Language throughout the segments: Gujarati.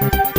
Thank you.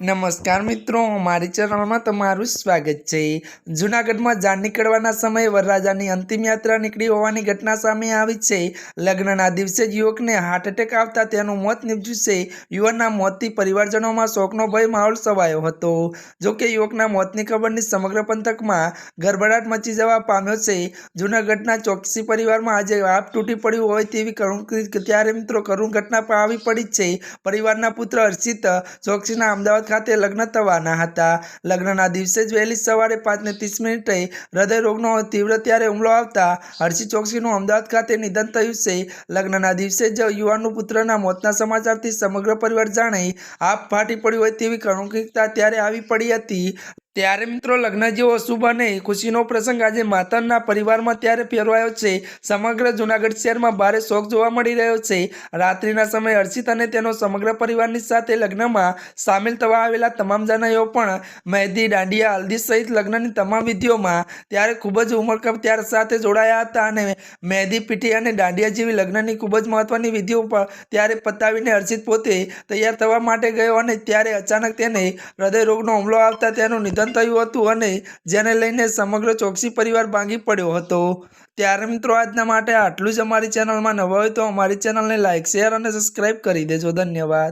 નમસ્કાર મિત્રો, મારી ચેનલમાં તમારું સ્વાગત છે. જૂનાગઢમાં જાન નીકળવાના સમયે વરરાજાની અંતિમ યાત્રા નીકળી હોવાની ઘટના સામે આવી છે. લગ્નના દિવસે જ યુવકને હાર્ટ એટેક આવતા તેનું મોત નીપજ્યું છે. યુવાનના મોતથી પરિવારજનોમાં શોકનો ભય માહોલ સવાયો હતો. જોકે યુવકના મોતની ખબરની સમગ્ર પંથકમાં ગરબડાટ મચી જવા પામ્યો છે. જૂનાગઢના ચોકસી પરિવારમાં આજે આપ તૂટી પડ્યું હોય તેવી કરુણ ત્યારે મિત્રો કરુણ ઘટના આવી પડી છે. પરિવારના પુત્ર હર્ષિત ચોકસીના અમદાવાદ ખાતે લગ્ન થવાના હતા. લગ્નના દિવસે જ વહેલી સવારે પાંચને ત્રીસ મિનિટે હૃદયરોગનો તીવ્ર ત્યારે હુમલો આવતા હર્ષિત ચોકસીનું અમદાવાદ ખાતે નિધન થયું છે. લગ્નના દિવસે જ યુવાનનું પુત્રના મોતના સમાચારથી સમગ્ર પરિવાર જાણે આપ ફાટી પડ્યું હોય તેવી કરુણિકતા ત્યારે આવી પડી હતી. ત્યારે મિત્રો લગ્ન જેવો શુભ અને ખુશીનો પ્રસંગ આજે માતાના પરિવારમાં ત્યારે ફેરવાયો છે. સમગ્ર જૂનાગઢ શહેરમાં ભારે શોખ જોવા મળી રહ્યો છે. રાત્રિના સમયે હર્ષિત અને તેનો સમગ્ર પરિવારની સાથે લગ્નમાં સામેલ થવા આવેલા તમામ જણાઓ પણ મહેંદી, દાંડિયા, હલ્દી સહિત લગ્નની તમામ વિધિઓમાં ત્યારે ખૂબ જ ઉમળકાપ ત્યાર સાથે જોડાયા હતા અને મહેંદી, પીઠી અને દાંડિયા જેવી લગ્નની ખૂબ જ મહત્વની વિધિઓ પર ત્યારે પતાવીને હર્ષિત પોતે તૈયાર થવા માટે ગયો અને ત્યારે અચાનક તેને હૃદયરોગનો હુમલો આવતા તેનું નિધન થયું હતું અને જેને લઈને સમગ્ર ચોકસી પરિવાર ભાંગી પડ્યો હતો. ત્યારે મિત્રો આજના માટે આટલું જ અમારી ચેનલમાં નવા હોય તો અમારી ચેનલને લાઇક શેર અને સબસ્ક્રાઈબ કરી દેજો. ધન્યવાદ.